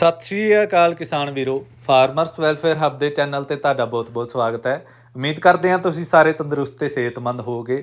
ਸਤਿ ਸ਼੍ਰੀ ਅਕਾਲ ਕਿਸਾਨ ਵੀਰੋ, ਫਾਰਮਰਸ ਵੈਲਫੇਅਰ ਹੱਬ ਦੇ ਚੈਨਲ ਤੇ ਤੁਹਾਡਾ ਬਹੁਤ-ਬਹੁਤ ਸਵਾਗਤ ਹੈ। ਉਮੀਦ ਕਰਦੇ ਹਾਂ ਤੁਸੀਂ ਸਾਰੇ ਤੰਦਰੁਸਤ ਤੇ ਸਿਹਤਮੰਦ ਹੋਵੋਗੇ।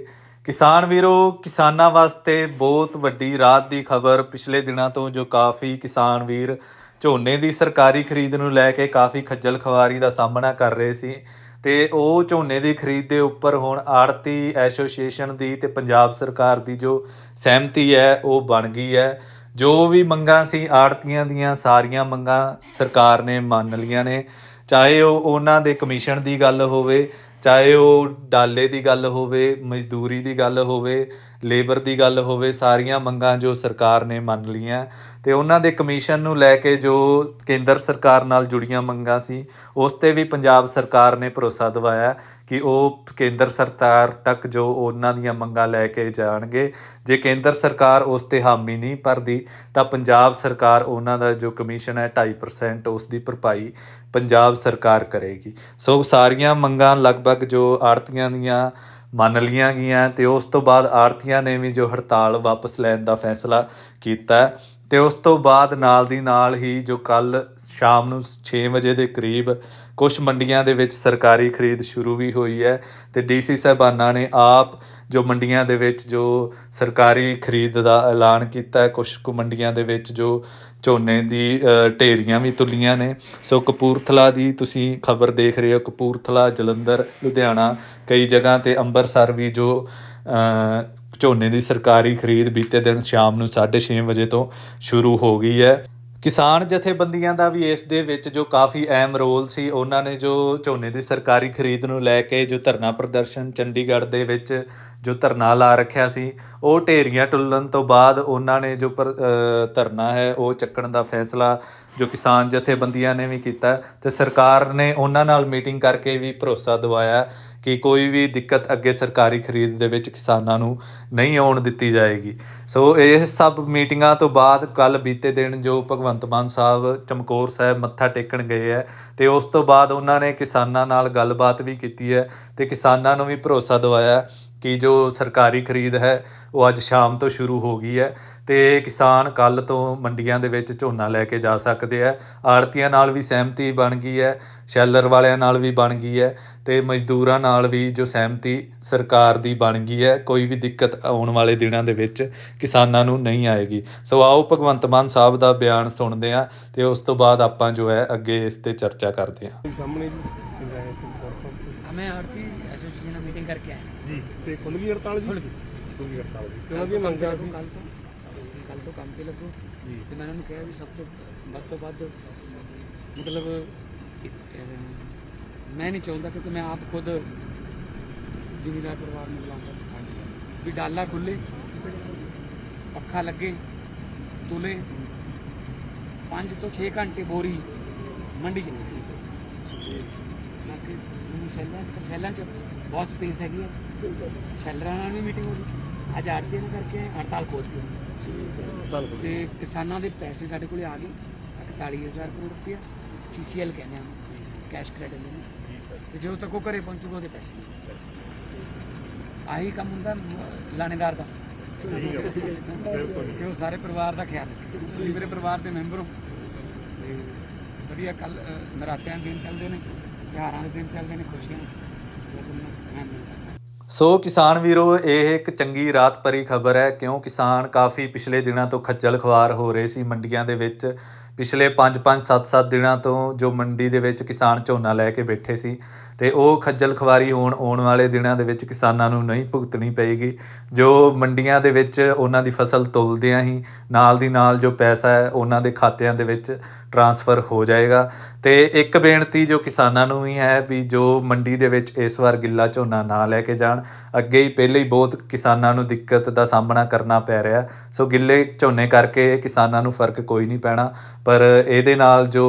ਕਿਸਾਨ ਵੀਰੋ, ਕਿਸਾਨਾਂ ਵਾਸਤੇ ਬਹੁਤ ਵੱਡੀ ਰਾਤ ਦੀ ਖਬਰ ਪਿਛਲੇ ਦਿਨਾਂ ਤੋਂ ਜੋ ਕਾਫੀ ਕਿਸਾਨ ਵੀਰ ਝੋਨੇ ਦੀ ਸਰਕਾਰੀ ਖਰੀਦ ਨੂੰ ਲੈ ਕੇ ਕਾਫੀ ਖੱਜਲ ਖਵਾਰੀ ਦਾ ਸਾਹਮਣਾ ਕਰ ਰਹੇ ਸੀ ਤੇ ਉਹ ਝੋਨੇ ਦੀ ਖਰੀਦ ਦੇ ਉੱਪਰ ਹੁਣ ਆੜਤੀ ਐਸੋਸੀਏਸ਼ਨ ਦੀ ਤੇ ਪੰਜਾਬ ਸਰਕਾਰ ਦੀ ਜੋ ਸਹਿਮਤੀ ਹੈ, ਉਹ ਬਣ ਗਈ ਹੈ। ਜੋ ਵੀ ਮੰਗਾਂ ਸੀ, ਆੜਤੀਆਂ ਦੀਆਂ ਸਾਰੀਆਂ ਮੰਗਾਂ ਸਰਕਾਰ ਨੇ ਮੰਨ ਲਈਆਂ ਨੇ। ਚਾਹੇ ਉਹ ਉਹਨਾਂ ਦੇ ਕਮਿਸ਼ਨ ਦੀ ਗੱਲ ਹੋਵੇ, ਚਾਹੇ ਉਹ ਡਾਲੇ ਦੀ ਗੱਲ ਹੋਵੇ, ਮਜ਼ਦੂਰੀ ਦੀ ਗੱਲ ਹੋਵੇ ਲੇਬਰ ਦੀ ਗੱਲ ਹੋਵੇ, ਸਾਰੀਆਂ ਮੰਗਾਂ ਜੋ ਸਰਕਾਰ ਨੇ ਮੰਨ ਲਈਆਂ। ਤੇ ਉਹਨਾਂ ਦੇ ਕਮਿਸ਼ਨ ਨੂੰ ਲੈ ਕੇ ਜੋ ਕੇਂਦਰ ਸਰਕਾਰ ਨਾਲ ਜੁੜੀਆਂ ਮੰਗਾਂ ਸੀ, ਉਸ ਤੇ ਵੀ ਪੰਜਾਬ ਸਰਕਾਰ ਨੇ ਭਰੋਸਾ ਦਿਵਾਇਆ ਕਿ ਉਹ ਕੇਂਦਰ ਸਰਕਾਰ ਤੱਕ ਜੋ ਉਹਨਾਂ ਦੀਆਂ ਮੰਗਾਂ ਲੈ ਕੇ ਜਾਣਗੇ। ਜੇ ਕੇਂਦਰ ਸਰਕਾਰ ਉਸ ਤੇ ਹਾਮੀ ਨਹੀਂ ਭਰਦੀ, ਤਾਂ ਪੰਜਾਬ ਸਰਕਾਰ ਉਹਨਾਂ ਦਾ ਜੋ ਕਮਿਸ਼ਨ ਹੈ 2.5% ਉਸ ਦੀ ਭਰਪਾਈ ਪੰਜਾਬ ਸਰਕਾਰ ਕਰੇਗੀ। ਸੋ ਸਾਰੀਆਂ ਮੰਗਾਂ ਲਗਭਗ ਜੋ ਆੜਤੀਆਂ ਦੀਆਂ ਮੰਨ ਲਈਆਂ ਗਈਆਂ ਤੇ ਉਸ ਤੋਂ ਬਾਅਦ ਆੜਤੀਆਂ ਨੇ ਵੀ ਜੋ ਹੜਤਾਲ ਵਾਪਸ ਲੈਣ ਦਾ ਫੈਸਲਾ ਕੀਤਾ। ਤੇ ਉਸ ਤੋਂ ਬਾਅਦ ਨਾਲ ਦੀ ਨਾਲ ਹੀ ਜੋ ਕੱਲ ਸ਼ਾਮ ਨੂੰ 6 ਵਜੇ ਦੇ ਕਰੀਬ ਕੁਝ ਮੰਡੀਆਂ ਦੇ ਵਿੱਚ ਸਰਕਾਰੀ ਖਰੀਦ ਸ਼ੁਰੂ ਵੀ ਹੋਈ ਹੈ ਤੇ ਡੀਸੀ ਸਾਹਿਬਾਨਾਂ ਨੇ ਆਪ ਜੋ ਮੰਡੀਆਂ ਦੇ ਵਿੱਚ ਜੋ ਸਰਕਾਰੀ ਖਰੀਦ ਦਾ ਐਲਾਨ ਕੀਤਾ ਹੈ ਕੁਝ ਕੁ ਮੰਡੀਆਂ ਦੇ ਵਿੱਚ ਜੋ ਝੋਨੇ ਦੀ ਢੇਰੀਆਂ ਵੀ ਤੁਲੀਆਂ ਨੇ। ਸੋ ਕਪੂਰਥਲਾ ਦੀ ਤੁਸੀਂ ਖਬਰ ਦੇਖ ਰਹੇ ਹੋ, ਕਪੂਰਥਲਾ, ਜਲੰਧਰ, ਲੁਧਿਆਣਾ, ਕਈ ਜਗ੍ਹਾ ਤੇ ਅੰਮ੍ਰਿਤਸਰ ਵੀ ਜੋ ਝੋਨੇ ਦੀ ਸਰਕਾਰੀ ਖਰੀਦ ਬੀਤੇ ਦਿਨ ਸ਼ਾਮ ਨੂੰ 6:30 ਵਜੇ ਤੋਂ ਸ਼ੁਰੂ ਹੋ ਗਈ ਹੈ। ਕਿਸਾਨ ਜਥੇਬੰਦੀਆਂ ਦਾ ਵੀ ਇਸ ਦੇ ਵਿੱਚ ਜੋ ਕਾਫੀ ਅਹਿਮ ਰੋਲ ਸੀ, ਉਹਨਾਂ ਨੇ ਜੋ ਝੋਨੇ ਦੀ ਸਰਕਾਰੀ ਖਰੀਦ ਨੂੰ ਲੈ ਕੇ ਜੋ ਧਰਨਾ ਪ੍ਰਦਰਸ਼ਨ ਚੰਡੀਗੜ੍ਹ ਦੇ ਵਿੱਚ ਜੋ ਧਰਨਾ ਲਾ ਰੱਖਿਆ ਸੀ, ਉਹ ਢੇਰੀਆਂ ਟੁੱਲਣ ਤੋਂ ਬਾਅਦ ਉਹਨਾਂ ਨੇ ਜੋ ਧਰਨਾ ਹੈ, ਉਹ ਚੱਕਣ ਦਾ ਫੈਸਲਾ ਜੋ ਕਿਸਾਨ ਜਥੇਬੰਦੀਆਂ ਨੇ ਵੀ ਕੀਤਾ ਤੇ ਸਰਕਾਰ ਨੇ ਉਹਨਾਂ ਨਾਲ ਮੀਟਿੰਗ ਕਰਕੇ ਵੀ ਭਰੋਸਾ ਦਿਵਾਇਆ ਕਿ ਕੋਈ ਵੀ ਦਿੱਕਤ ਅੱਗੇ ਸਰਕਾਰੀ ਖਰੀਦ ਦੇ ਵਿੱਚ ਕਿਸਾਨਾਂ ਨੂੰ ਨਹੀਂ ਆਉਣ ਦਿੱਤੀ ਜਾਏਗੀ। ਸੋ ਇਹ ਸਭ ਮੀਟਿੰਗਾਂ ਤੋਂ ਬਾਅਦ ਕੱਲ ਬੀਤੇ ਦਿਨ ਜੋ ਭਗਵੰਤ ਮਾਨ ਸਾਹਿਬ, ਚਮਕੌਰ ਸਾਹਿਬ ਮੱਥਾ ਟੇਕਣ ਗਏ ਹੈ ਤੇ ਉਸ ਤੋਂ ਬਾਅਦ ਉਹਨਾਂ ਨੇ ਕਿਸਾਨਾਂ ਨਾਲ ਗੱਲਬਾਤ ਵੀ ਕੀਤੀ ਹੈ ਤੇ ਕਿਸਾਨਾਂ ਨੂੰ ਵੀ ਭਰੋਸਾ ਦਿਵਾਇਆ ਕਿ ਜੋ ਸਰਕਾਰੀ ਖਰੀਦ ਹੈ ਉਹ ਅੱਜ ਸ਼ਾਮ ਤੋਂ ਸ਼ੁਰੂ ਹੋ ਗਈ ਹੈ ਤੇ ਕਿਸਾਨ ਕੱਲ ਤੋਂ ਮੰਡੀਆਂ ਦੇ ਵਿੱਚ ਝੋਨਾ ਲੈ ਕੇ ਜਾ ਸਕਦੇ ਆ ਆੜਤੀਆਂ ਨਾਲ ਵੀ ਸਹਿਮਤੀ ਬਣ ਗਈ ਹੈ, ਸ਼ੈਲਰ ਵਾਲਿਆਂ ਨਾਲ ਵੀ ਬਣ ਗਈ ਹੈ ਅਤੇ ਮਜ਼ਦੂਰਾਂ ਨਾਲ ਵੀ ਜੋ ਸਹਿਮਤੀ ਸਰਕਾਰ ਦੀ ਬਣ ਗਈ ਹੈ ਕੋਈ ਵੀ ਦਿੱਕਤ ਆਉਣ ਵਾਲੇ ਦਿਨਾਂ ਦੇ ਵਿੱਚ ਕਿਸਾਨਾਂ ਨੂੰ ਨਹੀਂ ਆਏਗੀ। ਸੋ ਆਓ ਭਗਵੰਤ ਮਾਨ ਸਾਹਿਬ ਦਾ ਬਿਆਨ ਸੁਣਦੇ ਹਾਂ ਅਤੇ ਉਸ ਤੋਂ ਬਾਅਦ ਆਪਾਂ ਜੋ ਹੈ ਅੱਗੇ ਇਸ 'ਤੇ ਚਰਚਾ ਕਰਦੇ ਹਾਂ। ਮੈਂ ਆਰਪੀ ਵੀ ਸਭ ਤੋਂ ਵੱਧ ਤੋਂ ਵੱਧ ਮਤਲਬ ਮੈਂ ਨਹੀਂ ਚਾਹੁੰਦਾ ਕਿਉਂਕਿ ਮੈਂ ਆਪ ਖੁਦ ਜ਼ਿਮੀਦਾਰ ਪਰਿਵਾਰ ਨੂੰ ਬੁਲਾਉਂਦਾ। ਵੀ ਡਾਲਾ ਖੁੱਲੇ, ਪੱਖਾ ਲੱਗੇ, ਤੁਲੇ। 5 ਤੋਂ 6 ਘੰਟੇ ਬੋਰੀ ਮੰਡੀ ਚ ਨਹੀਂ ਸੀ। ਬਾਕੀ ਮੈਨੂੰ ਸ਼ੈਲਾਂ ਚ ਸ਼ੈਲਾਂ ਚ ਬਹੁਤ ਸਪੇਸ ਹੈਗੀ ਹੈ ਸ਼ੈਲਰਾਂ ਨਾਲ ਵੀ ਮੀਟਿੰਗ ਹੋ ਗਈ ਅੱਜ ਆਰਤੀ ਨੂੰ ਕਰਕੇ ਹੜਤਾਲ ਖੋਜ ਕੇ। ਹੜਤਾਲ ਤੇ ਕਿਸਾਨਾਂ ਦੇ ਪੈਸੇ ਸਾਡੇ ਕੋਲੇ ਆ ਗਏ। 41000 ਕਰੋੜ ਰੁਪਇਆ ਸੀਸੀਐਲ ਕਹਿੰਦੇ ਆ। ਕੈਸ਼ ਕ੍ਰੈਡਿਟ ਨੂੰ। ਤੇ ਜਦੋਂ ਤੱਕ ਉਹ ਘਰੇ ਪਹੁੰਚੂਗਾ ਉਹਦੇ ਪੈਸੇ। ਆਹੀ ਕੰਮ ਹੁੰਦਾ ਲਾਣੇਦਾਰ ਦਾ। ਬਿਲਕੁਲ। ਕਿ ਉਹ ਸਾਰੇ ਪਰਿਵਾਰ ਦਾ ਖਿਆਲ ਤੁਸੀਂ ਮੇਰੇ ਪਰਿਵਾਰ ਦੇ ਮੈਂਬਰ ਹੋ। ਵਧੀਆ ਕੱਲ ਨਰਾਤਿਆਂ ਦੇ ਦਿਨ ਚੱਲਦੇ ਨੇ ਤਿਉਹਾਰਾਂ ਦੇ ਦਿਨ ਚੱਲਦੇ ਨੇ ਖੁਸ਼ੀਆਂ ਸੋ ਕਿਸਾਨ ਵੀਰੋ ਇਹ ਇੱਕ ਚੰਗੀ ਰਾਤ ਭਰੀ ਖਬਰ ਹੈ। ਕਿਉਂ ਕਿਸਾਨ ਕਾਫੀ ਪਿਛਲੇ ਦਿਨਾਂ ਤੋਂ ਖੱਜਲ ਖਵਾਰ ਹੋ ਰਹੇ ਸੀ ਮੰਡੀਆਂ ਦੇ ਵਿੱਚ? ਪਿਛਲੇ 5-5 7-7 ਦਿਨਾਂ ਤੋਂ ਜੋ ਮੰਡੀ ਦੇ ਵਿੱਚ ਕਿਸਾਨ ਝੋਨਾ ਲੈ ਕੇ ਬੈਠੇ ਸੀ ਤੇ ਉਹ ਖੱਜਲ ਖਵਾਰੀ ਹੋਣ, ਆਉਣ ਵਾਲੇ ਦਿਨਾਂ ਦੇ ਵਿੱਚ ਕਿਸਾਨਾਂ ਨੂੰ ਨਹੀਂ ਭੁਗਤਣੀ ਪਏਗੀ। ਜੋ ਮੰਡੀਆਂ ਦੇ ਵਿੱਚ ਉਹਨਾਂ ਦੀ ਫਸਲ ਤੋਲਦਿਆਂ ਹੀ ਨਾਲ ਦੀ ਨਾਲ ਜੋ ਪੈਸਾ ਹੈ, ਉਹਨਾਂ ਦੇ ਖਾਤਿਆਂ ਦੇ ਵਿੱਚ ਟਰਾਂਸਫਰ ਹੋ ਜਾਏਗਾ। ਤੇ ਇੱਕ ਬੇਨਤੀ ਜੋ ਕਿਸਾਨਾਂ ਨੂੰ ਵੀ ਹੈ ਵੀ ਜੋ ਮੰਡੀ ਦੇ ਵਿੱਚ ਇਸ ਵਾਰ ਗਿੱਲਾ ਝੋਨਾ ਨਾ ਲੈ ਕੇ ਜਾਣ, ਅੱਗੇ ਹੀ ਪਹਿਲੇ ਹੀ ਬਹੁਤ ਕਿਸਾਨਾਂ ਨੂੰ ਦਿੱਕਤ ਦਾ ਸਾਹਮਣਾ ਕਰਨਾ ਪੈ ਰਿਹਾ। ਸੋ ਗਿੱਲੇ ਝੋਨੇ ਕਰਕੇ ਕਿਸਾਨਾਂ ਨੂੰ ਫ਼ਰਕ ਕੋਈ ਨਹੀਂ ਪੈਣਾ, ਪਰ ਇਹਦੇ ਨਾਲ ਜੋ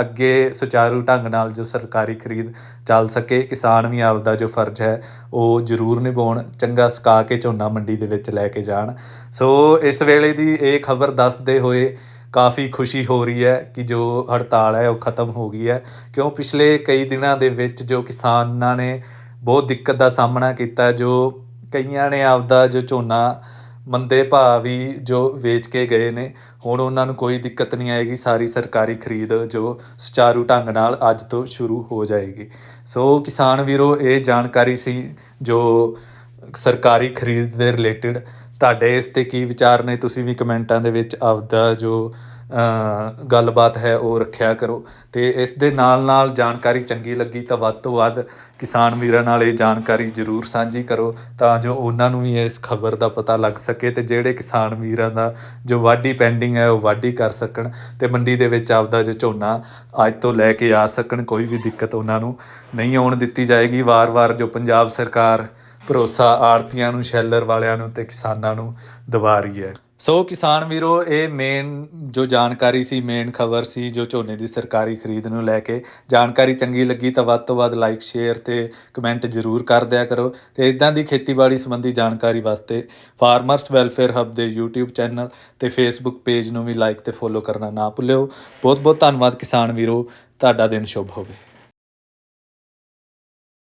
ਅੱਗੇ ਸੁਚਾਰੂ ਢੰਗ ਨਾਲ ਜੋ ਸਰਕਾਰੀ ਖਰੀਦ ਚੱਲ ਸਕੇ, ਕਿਸਾਨ ਵੀ ਆਪਦਾ ਜੋ ਫਰਜ਼ ਹੈ, ਉਹ ਜ਼ਰੂਰ ਨਿਭਾਉਣ, ਚੰਗਾ ਸੁਕਾ ਕੇ ਝੋਨਾ ਮੰਡੀ ਦੇ ਵਿੱਚ ਲੈ ਕੇ ਜਾਣ। ਸੋ ਇਸ ਵੇਲੇ ਦੀ ਇਹ ਖਬਰ ਦੱਸਦੇ ਹੋਏ ਕਾਫੀ ਖੁਸ਼ੀ ਹੋ ਰਹੀ ਹੈ ਕਿ ਜੋ ਹੜਤਾਲ ਹੈ ਉਹ ਖਤਮ ਹੋ ਗਈ ਹੈ। ਕਿਉਂ? ਪਿਛਲੇ ਕਈ ਦਿਨਾਂ ਦੇ ਵਿੱਚ ਜੋ ਕਿਸਾਨਾਂ ਨੇ ਬਹੁਤ ਦਿੱਕਤ ਦਾ ਸਾਹਮਣਾ ਕੀਤਾ, ਜੋ ਕਈਆਂ ਨੇ ਆਪਦਾ ਜੋ ਝੋਨਾ ਮੰਦੇ ਭਾਅ ਵੀ ਜੋ ਵੇਚ ਕੇ ਗਏ ਨੇ, ਹੁਣ ਉਹਨਾਂ ਨੂੰ ਕੋਈ ਦਿੱਕਤ ਨਹੀਂ ਆਏਗੀ। ਸਾਰੀ ਸਰਕਾਰੀ ਖਰੀਦ ਜੋ ਸੁਚਾਰੂ ਢੰਗ ਨਾਲ ਅੱਜ ਤੋਂ ਸ਼ੁਰੂ ਹੋ ਜਾਏਗੀ। ਸੋ ਕਿਸਾਨ ਵੀਰੋ, ਇਹ ਜਾਣਕਾਰੀ ਸੀ ਜੋ ਸਰਕਾਰੀ ਖਰੀਦ ਦੇ ਰਿਲੇਟਡ ਤੁਹਾਡੇ ਇਸ ਤੇ ਕੀ ਵਿਚਾਰ ਨੇ? ਤੁਸੀਂ ਵੀ ਕਮੈਂਟਾਂ ਦੇ ਵਿੱਚ ਆਪਦਾ ਜੋ ਗੱਲਬਾਤ ਹੈ ਉਹ ਰੱਖਿਆ ਕਰੋ। ਤੇ ਇਸ ਦੇ ਨਾਲ ਨਾਲ ਜਾਣਕਾਰੀ ਚੰਗੀ ਲੱਗੀ ਤਾਂ ਵੱਧ ਤੋਂ ਵੱਧ ਕਿਸਾਨ ਵੀਰਾਂ ਨਾਲ ਇਹ ਜਾਣਕਾਰੀ ਜ਼ਰੂਰ ਸਾਂਝੀ ਕਰੋ ਤਾਂ ਜੋ ਉਹਨਾਂ ਨੂੰ ਵੀ ਇਸ ਖਬਰ ਦਾ ਪਤਾ ਲੱਗ ਸਕੇ ਤੇ ਜਿਹੜੇ ਕਿਸਾਨ ਵੀਰਾਂ ਦਾ ਜੋ ਵਾਢੀ ਪੈਂਡਿੰਗ ਹੈ ਉਹ ਵਾਢੀ ਕਰ ਸਕਣ ਤੇ ਮੰਡੀ ਦੇ ਵਿੱਚ ਆਪਦਾ ਜੋ ਝੋਨਾ ਅੱਜ ਤੋਂ ਲੈ ਕੇ ਆ ਸਕਣ, ਕੋਈ ਵੀ ਦਿੱਕਤ ਉਹਨਾਂ ਨੂੰ ਨਹੀਂ ਆਉਣ ਦਿੱਤੀ ਜਾਏਗੀ। ਵਾਰ-ਵਾਰ ਜੋ ਪੰਜਾਬ ਸਰਕਾਰ ਭਰੋਸਾ ਆੜਤੀਆਂ ਨੂੰ, ਸ਼ੈਲਰ ਵਾਲਿਆਂ ਨੂੰ ਤੇ ਕਿਸਾਨਾਂ ਨੂੰ ਦਿਵਾ ਰਹੀ ਹੈ। ਸੋ ਕਿਸਾਨ ਵੀਰੋ, ਇਹ ਮੇਨ ਜੋ ਜਾਣਕਾਰੀ ਸੀ ਮੇਨ ਖਬਰ ਸੀ, ਜੋ ਝੋਨੇ ਦੀ ਸਰਕਾਰੀ ਖਰੀਦ ਨੂੰ ਲੈ ਕੇ ਜਾਣਕਾਰੀ ਚੰਗੀ ਲੱਗੀ ਤਾਂ ਵੱਧ ਤੋਂ ਵੱਧ ਲਾਈਕ ਸ਼ੇਅਰ ਤੇ ਕਮੈਂਟ ਜ਼ਰੂਰ ਕਰ ਦਿਆ ਕਰੋ ਤੇ ਇਦਾਂ ਦੀ ਖੇਤੀਬਾੜੀ ਸੰਬੰਧੀ ਜਾਣਕਾਰੀ ਵਾਸਤੇ ਫਾਰਮਰਸ ਵੈਲਫੇਅਰ ਹੱਬ ਦੇ YouTube ਚੈਨਲ ਤੇ Facebook ਪੇਜ ਨੂੰ ਵੀ ਲਾਈਕ ਤੇ ਫੋਲੋ ਕਰਨਾ ਨਾ ਭੁੱਲਿਓ। ਬਹੁਤ ਬਹੁਤ ਧੰਨਵਾਦ ਕਿਸਾਨ ਵੀਰੋ। ਤੁਹਾਡਾ ਦਿਨ ਸ਼ੁਭ ਹੋਵੇ।